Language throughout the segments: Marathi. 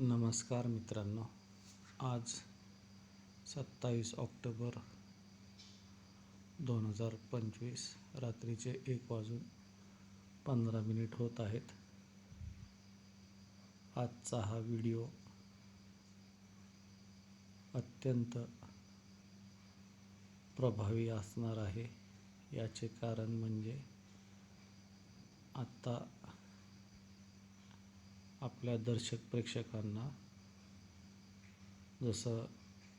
नमस्कार मित्रांनो. आज सत्तावीस ऑक्टोबर दोन हजार पंचवीस रात्रीचे एक वाजून पंधरा मिनिट होत आहेत. आजचा हा व्हिडिओ अत्यंत प्रभावी असणार आहे. याचे कारण म्हणजे आत्ता आपल्या दर्शक प्रेक्षकांना जसं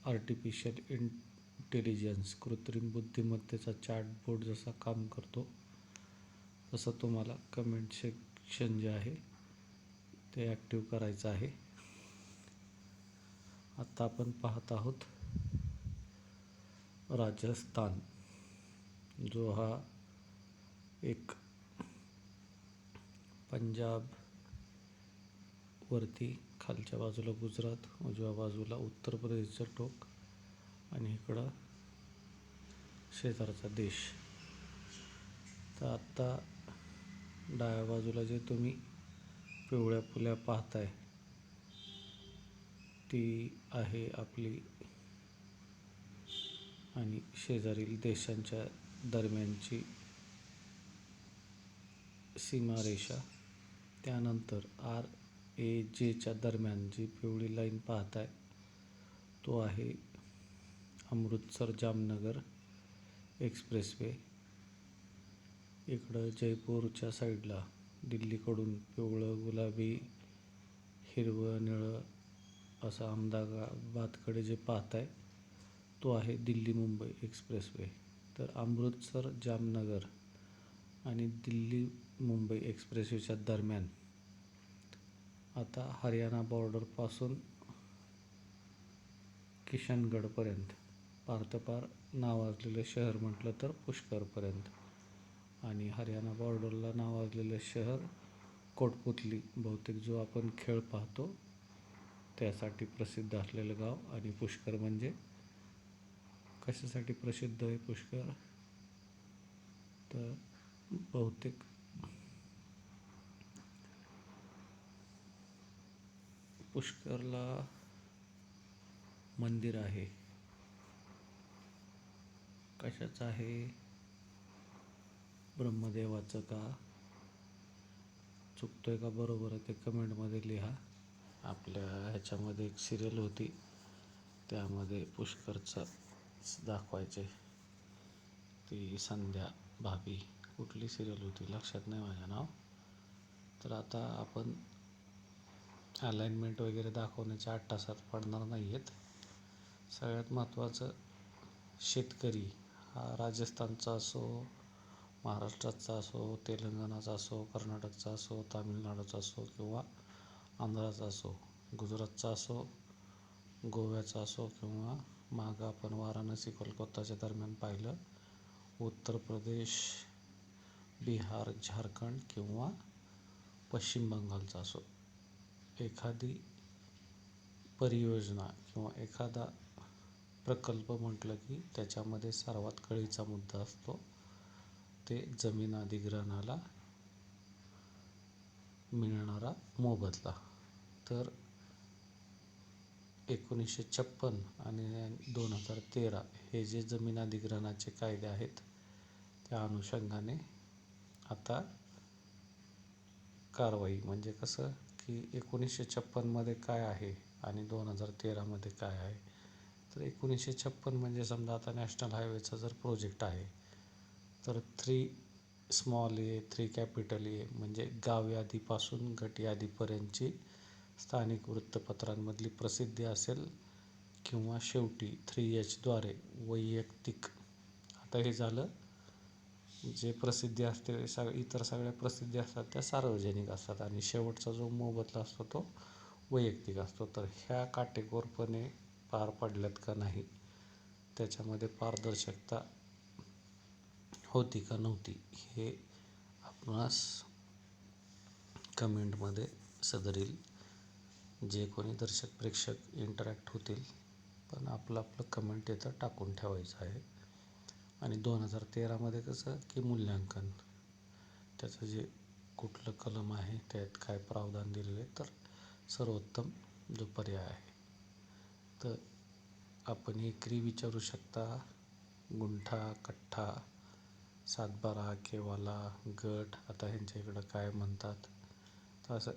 आर्टिफिशियल इंटेलिजन्स कृत्रिम बुद्धिमत्तेचा चॅटबोर्ड जसा काम करतो तसं तुम्हाला कमेंट सेक्शन जे आहे ते ॲक्टिव्ह करायचं आहे. आत्ता आपण पाहत आहोत राजस्थान जो हा एक पंजाब वरती खालच्या बाजूला गुजरात उजव्या बाजूला उत्तर प्रदेशचं टोक आणि इकडं शेजारचा देश. तर आत्ता डाव्या बाजूला जे तुम्ही पिवळ्या फुल्या पाहताय ती आहे आपली आणि शेजारील देशांच्या दरम्यानची सीमारेषा. त्यानंतर आर ए जेच्या दरम्यान जी पिवळी लाईन पाहताय तो आहे अमृतसर जामनगर एक्सप्रेसवे. इकडं जयपूरच्या साईडला दिल्लीकडून पिवळं गुलाबी हिरवं निळं असं अहमदाबादकडे जे पाहताय तो आहे दिल्ली मुंबई एक्सप्रेसवे. तर अमृतसर जामनगर आणि दिल्ली मुंबई एक्सप्रेसवेच्या दरम्यान आता हरियाणा बॉर्डरपासून किशनगडपर्यंत. पार्थपार नावाजलेलं शहर म्हटलं तर पुष्करपर्यंत. आणि हरियाणा बॉर्डरला नावाजलेलं शहर कोटपुतली बहुतेक जो आपण खेळ पाहतो त्यासाठी प्रसिद्ध असलेलं गाव आणि पुष्कर म्हणजे? कशासाठी प्रसिद्ध आहे पुष्कर? तर बहुतेक पुष्करला मंदिर आहे. कशाचं आहे? ब्रह्मदेवाचं का? चुकतोय का बरोबर आहे ते कमेंटमध्ये लिहा. आपल्या ह्याच्यामध्ये एक सिरियल होती. त्यामध्ये पुष्करचं दाखवायचे. ती संध्या भाभी कुठली सिरियल होती? लक्षात नाही माझं नाव. तर आता आपण अलाइनमेंट वगैरे दाखवण्याच्या आठ तासात पडणार नाही आहेत सगळ्यात महत्त्वाचं शेतकरी हा राजस्थानचा असो महाराष्ट्राचा असो तेलंगणाचा असो कर्नाटकचा असो तामिळनाडूचा असो किंवा आंध्राचा असो गुजरातचा असो गोव्याचा असो किंवा मागं आपण वाराणसी कोलकाताच्या दरम्यान पाहिलं उत्तर प्रदेश बिहार झारखंड किंवा पश्चिम बंगालचा असो. एखादी परियोजना किंवा एखादा प्रकल्प म्हटलं की त्याच्यामध्ये सर्वात कळीचा मुद्दा असतो ते जमीन अधिग्रहणाला मिळणारा मोबदला. तर एकोणीसशे छप्पन आणि दोन हजार तेरा हे जे जमीन अधिग्रहणाचे कायदे आहेत त्या अनुषंगाने आता कारवाई म्हणजे कसं की एकोणीसशे छप्पनमध्ये काय आहे आणि दोन हजार तेरामध्ये काय आहे? तर एकोणीसशे छप्पन म्हणजे समजा आता नॅशनल हायवेचा जर प्रोजेक्ट आहे तर three small A three capital A म्हणजे गाव यादीपासून गट यादीपर्यंतची स्थानिक वृत्तपत्रांमधली प्रसिद्धी असेल किंवा शेवटी थ्री एचद्वारे वैयक्तिक. आता हे झालं. जे प्रसिद्धी असते सग इतर सगळ्या प्रसिद्धी असतात त्या सार्वजनिक असतात. आणि शेवटचा जो मोबदला असतो तो वैयक्तिक असतो. तर ह्या काटेकोरपणे पार पडल्यात का नाही त्याच्यामध्ये पारदर्शकता होती का नव्हती हे आपणास कमेंटमध्ये सदरील. जे कोणी दर्शक प्रेक्षक इंटरॅक्ट होतील पण आपलं आपलं कमेंट येतं टाकून ठेवायचं आहे. आणि दोन हजार तेरामध्ये कसं की मूल्यांकन. त्याचं जे कुठलं कलम आहे त्यात काय प्रावधान दिलेलं आहे तर सर्वोत्तम जो पर्याय आहे. तर आपण एकरी विचारू शकता. गुंठा कठ्ठा सातबारा केवाला गट आता ह्यांच्या इकडं काय म्हणतात. तर असं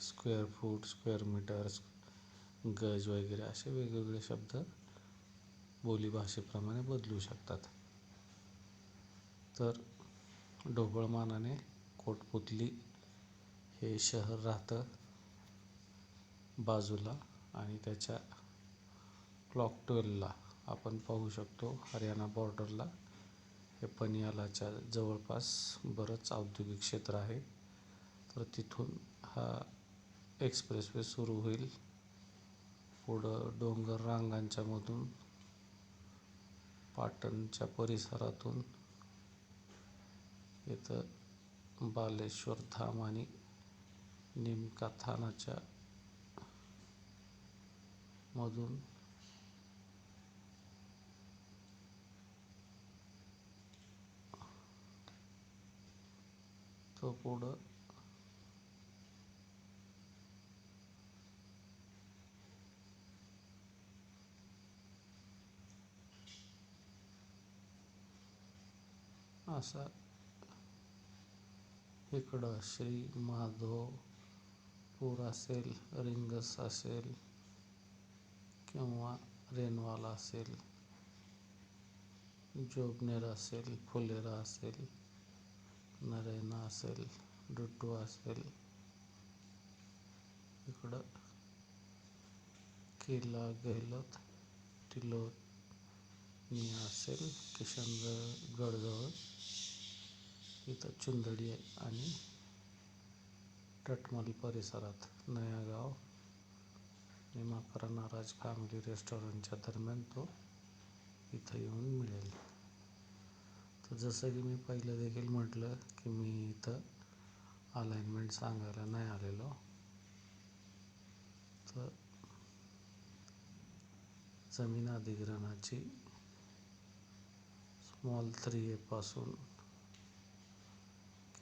स्क्वेअर फूट स्क्वेअर मीटर गज वगैरे असे वेगवेगळे शब्द बोलीभाषेप्रमाणे बदलू शकतात. तर ढोबळमानाने कोटपुतली हे शहर राहतं बाजूला आणि त्याच्या क्लॉक ट्वेलला आपण पाहू शकतो. हरियाणा बॉर्डरला हे पनियालाच्या जवळपास बरंच औद्योगिक क्षेत्र आहे. तर तिथून हा एक्सप्रेसवे सुरू होईल. पुढं डोंगर रांगांच्यामधून पाटणच्या परिसरातून इथं बालेश्वर धाम आणि निमका थानाच्या मधून. तो पुढं असा इकडं श्री माधवपूर असेल रिंगस असेल किंवा रेनवाला असेल जोबनेर असेल, फुलेरा असेल, नरेना असेल डुट्टू असेल, इकडं किल्ला गेहलोत मी असेल किशनगडजवळ इथं चुंदडी आणि टटमल परिसरात नयागाव निमाकरा नाराज फॅमिली रेस्टॉरंटच्या दरम्यान तो इथं येऊन मिळेल. तर जसं की मी पहिलं देखील म्हटलं की मी इथं अलाइनमेंट सांगायला नाही आलेलो. तर जमीन अधिग्रहणाची स्मॉल थ्री एपासून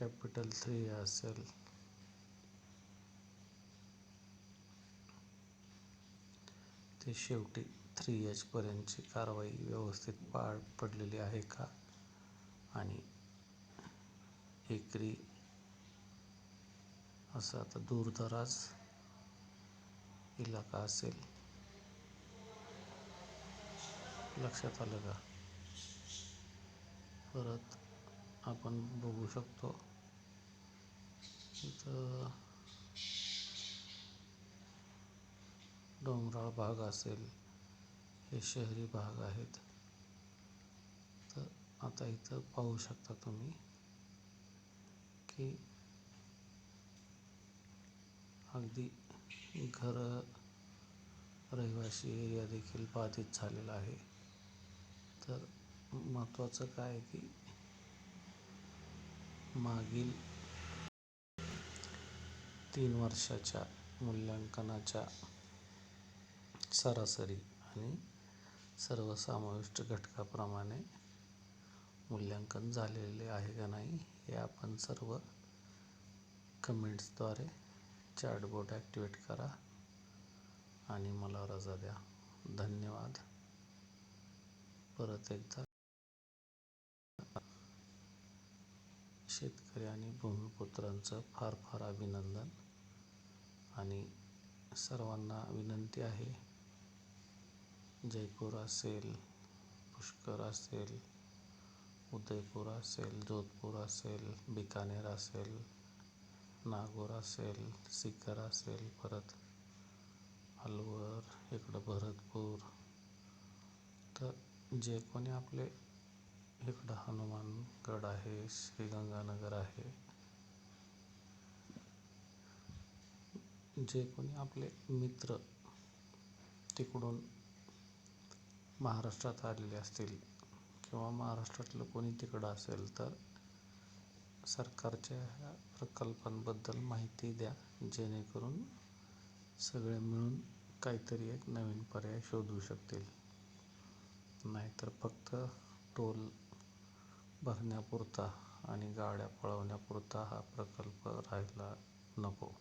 कॅपिटल थ्री असेल. ते शेवटी थ्री एचपर्यंतची कारवाई व्यवस्थित पार पडलेली आहे का? आणि एकरी असा आता दूरदराज इलाका असेल. लक्षात आलं का? परत आपण बघू शकतो. इथं डोंगराळ भाग असेल हे शहरी भाग आहेत. तर आता इथं पाहू शकता तुम्ही की अगदी घर रहिवासी एरिया देखील बाधित झालेला आहे. तर महत्त्वाचं काय आहे की मागील तीन वर्षाच्या मूल्यांकनाच्या सरासरी आणि सर्वसमाविष्ट घटकाप्रमाणे मूल्यांकन झालेले आहे का नाही हे आपण सर्व कमेंट्सद्वारे चॅटबोर्ड ॲक्टिवेट करा आणि मला रजा द्या. धन्यवाद. परत एकदा. शेतकरी आणि भूमिपुत्रांचं फार फार अभिनंदन. आणि सर्वांना विनंती आहे जयपूर असेल पुष्कर असेल उदयपूर असेल जोधपूर असेल बिकानेर असेल नागोर असेल सिकर असेल परत अलवर इकडं भरतपूर. तर जे कोणी आपले इकडं हनुमानगड आहे श्रीगंगानगर आहे. जे कोणी आपले मित्र तिकडून महाराष्ट्रात आलेले असतील किंवा महाराष्ट्रातलं कोणी तिकडं असेल तर सरकारच्या ह्या प्रकल्पांबद्दल माहिती द्या जेणेकरून सगळे मिळून काहीतरी एक नवीन पर्याय शोधू शकतील. नाहीतर फक्त टोल भरण्यापुरता आणि गाड्या पळवण्यापुरता हा प्रकल्प राहायला नको.